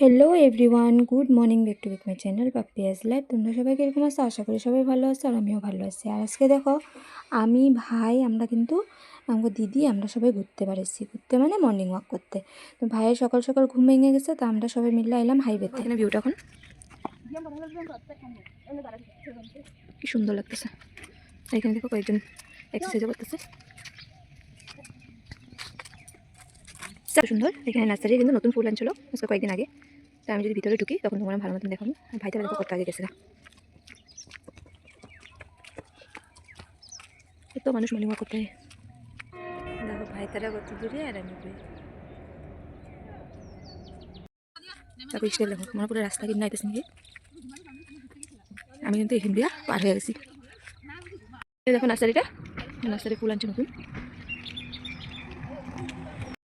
Hello everyone good morning back to back my channel Pappi's life তোমরা সবাই কীরকম আছো? আশা করি সবাই ভালো আছো আর আমিও ভালো আছি। আর আজকে দেখো আমি ভাই আমরা কিন্তু আমাকে দিদি আমরা সবাই ঘুরতে পারেছি ঘুরতে মানে মর্নিং ওয়াক করতে। তো ভাইয়ের সকাল সকাল ঘুম ভেঙে গেছে তো আমরা সবাই মিলে এলাম হাইওয়েতে এখানে ভিউটা এখন? কি সুন্দর লাগতেছে। এখানে দেখো কয়েকজন এক্সারসাইজও করতেছে। সুন্দর। এখানে নার্সারি কিন্তু নতুন ফুল আনছিল, আজকে কয়েকদিন আগে। তো আমি যদি ভিতরে ঢুকি, তখন তোমার ভালো মতন দেখাবো। আর ভাই দেখো কত আগে গেছে। এত মানুষ ওয়াক করতে দেখো ভাই তারা কত দূরে আর আমি তারপর স্টাইল দেখো আমার পুরো রাস্তা কিনে আইতেছে নাকি? আমি কিন্তু এখান দিয়া পার হয়ে গেছি। দেখো নার্সারিটা। নার্সারি ফুল আনছে নতুন।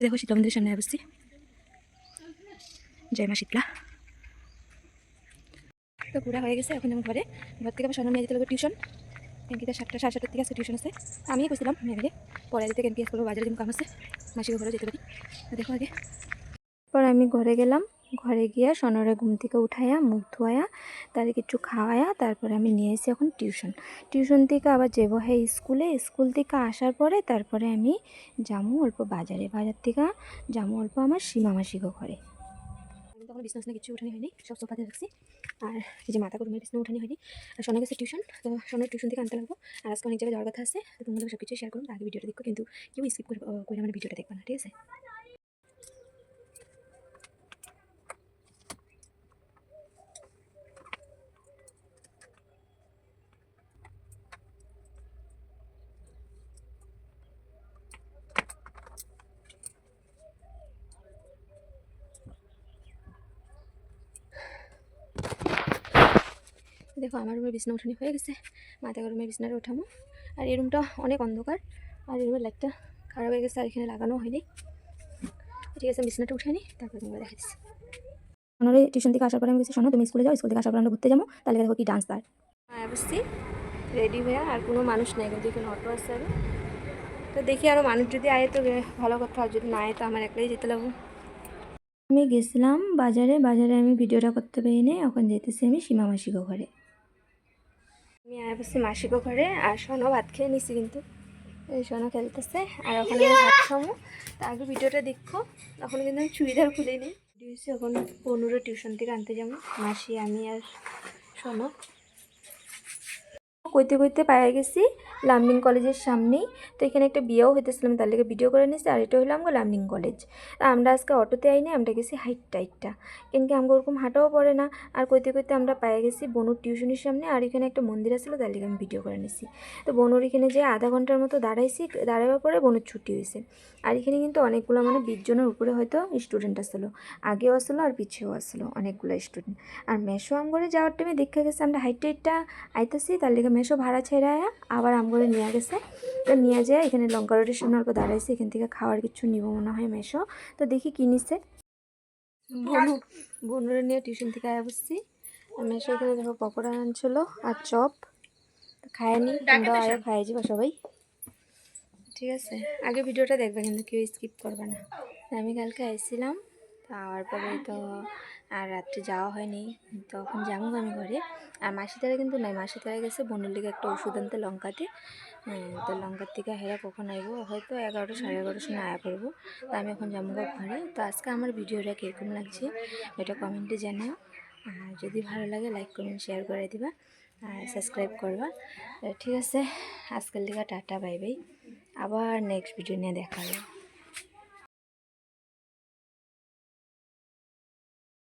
দেখো শীতলা মন্দিরের সামনে বসছি জয় মা শীতলা। তো পুরা হয়ে গেছে এখন আমি ঘরে। ঘর থেকে আমার সন্ধ্যা নিয়ে যেতে লাগবে টিউশন ক্যাঙ্কিতে সাতটা, সাড়ে সাতটার থেকে টিউশন আছে। আমি কইছিলাম মেয়েকে পরে দিতে ক্যাঙ্কি করব, বাজারে যেমন কাম আছে। মাসিকে ঘরে যেতে পারি। দেখো আগে। পর আমি ঘরে গেলাম। ঘরে গিয়া সোনারে ঘুম থেকে উঠাইয়া, মুখ ধোয়া তার কিছু খাওয়ায়া তারপরে আমি নিয়ে এসে এখন টিউশন। টিউশন থেকে আবার যাব হ্যাঁ স্কুলে। স্কুল থেকে আসার পরে তারপরে আমি যাব অল্প বাজারে। বাজার থেকে যাব অল্প আমার সীমা মাসিকে ঘরে। তখন বিছনা কিছু উঠানি হয়নি, সব সোফাতে রাখছি। আর এই যে মাথা গরমের বিছনা উঠানি হয়নি। আর সোনা গেছে টিউশন, তো সোনার টিউশন থেকে আনতে লাগবো। আর আজকে অনেক জায়গায় যাওয়ার কথা আছে, তো তোমাদের সব কিছু শেয়ার করুন আগে ভিডিওটা দেখো কিন্তু কেউ স্কিপ করে করে আমার ভিডিওটা দেখবে না, ঠিক আছে? দেখো আমার রুমের বিছনা উঠানি হয়ে গেছে। মাথা গরমের বিছনাটা উঠামো। আর এই রুমটা অনেক অন্ধকার। আর এই রুমের লাইটটা খারাপ হয়ে গেছে আর এখানে লাগানো হয়নি। ঠিক আছে বিছনাটা উঠানি তারপরে তোমরা দেখা দিচ্ছি সোনারে টিউশন থেকে আসার পরে আমি গেছি শোনো তুমি স্কুলে যাও স্কুল থেকে আসার পরে আমরা ঘুরতে যাব। তাহলে দেখো কি ডান্স তার হ্যাঁ বুঝছি। রেডি হয়ে আর কোনো মানুষ নেই কিন্তু এখানে অটো আছে আরও তো দেখি আরও মানুষ যদি আয় তো ভালো কথা আর যদি না আয় তো আমার একলাই যেতে লাগবো। আমি গেছিলাম বাজারে। বাজারে আমি ভিডিওটা করতে পারি না এখন যেতেছি আমি সীমা মাসিকো ঘরে। আমি আর বসছি মাসিকো ঘরে, আর সোনো ভাত খেয়ে নিছি কিন্তু। সোনো খেলতেছে, আর ওখানে আমি ভাত খাব। তা আগে ভিডিওটা দেখো, তখন কিন্তু আমি চুড়িদার খুলে নিই এখন পনেরো টিউশন থেকে আনতে যাব, মাসি, আমি আর সোনো। কইতে কইতে পায়ে গেছি লামডিং কলেজের সামনেই। তো এখানে একটা বিয়েও হইতেছিলাম তার লেগে ভিডিও করে নিছি, আর এটা হলো আমগো লামডিং কলেজ। আমরা আজকে অটোতে আইনি, আমরা গেছি হাইট টাইটটা। কিন্তু আমাকে ওরকম হাঁটাও পড়ে না, আর কইতে কইতে আমরা পায়ে গেছি বনুর টিউশনের সামনে, আর এখানে একটা মন্দির আসলো তার লেগে আমি ভিডিও করে নিছি। তো বনুর এখানে যে আধা ঘণ্টার মতো দাঁড়াইছি দাঁড়াবার পরে বনুর ছুটি হয়েছে আর এখানে কিন্তু অনেকগুলো মানে বিশ জনের উপরে হয়তো স্টুডেন্ট আসলো, আগেও আসলো আর পিছিয়েও আসলো অনেকগুলো স্টুডেন্ট আর মেশো আমগরে যাওয়ার টাইমে দেখা গেছে আমরা হাইট টাইটটা আইতেছি, তার লেগে ভাড়া ছেড়ে আবার আমগরে নিয়ে গেছে। তো নিয়ে যায় এখানে লঙ্কা রোডের সামনে অল্প দাঁড়াইছে, এখান থেকে খাওয়ার কিছু নিব মনে হয় মেশো তো দেখি কি নিছে। বনু, বনুরে নিয়ে টিউশন থেকে আয়া বসছি। মেশো এখানে দেখো পকোড়া আনছিল আর চপ। খায়নি তোমরা আয়া খাই যাব সবাই। ঠিক আছে, আগে ভিডিওটা দেখবে কিন্তু কেউ স্কিপ করবে না। আমি কালকে আইছিলাম। তো আওয়ার পরে তো আর রাত্রে যাওয়া হয়নি। তখন যাব আমি ঘরে। আর মাসি তারা কিন্তু নাই। মাসি তারা গেছে বোনের লিগে একটা ওষুধ আনতে লঙ্কাতে। হ্যাঁ, তো লঙ্কার থেকে হেরা কখন আইবো? হয়তো এগারোটা সাড়ে এগারোটার সময় আয়া করব। তো আমি এখন যাব ঘরে। তো আজকে আমার ভিডিওটা কীরকম লাগছে এটা কমেন্টে জানাও। আর যদি ভালো লাগে লাইক কমেন্ট শেয়ার করে দিবা। আর সাবস্ক্রাইব করবা। ঠিক আছে আজকাল থেকে টাটা বাই বাই আবার নেক্সট ভিডিও নিয়ে দেখা হবে।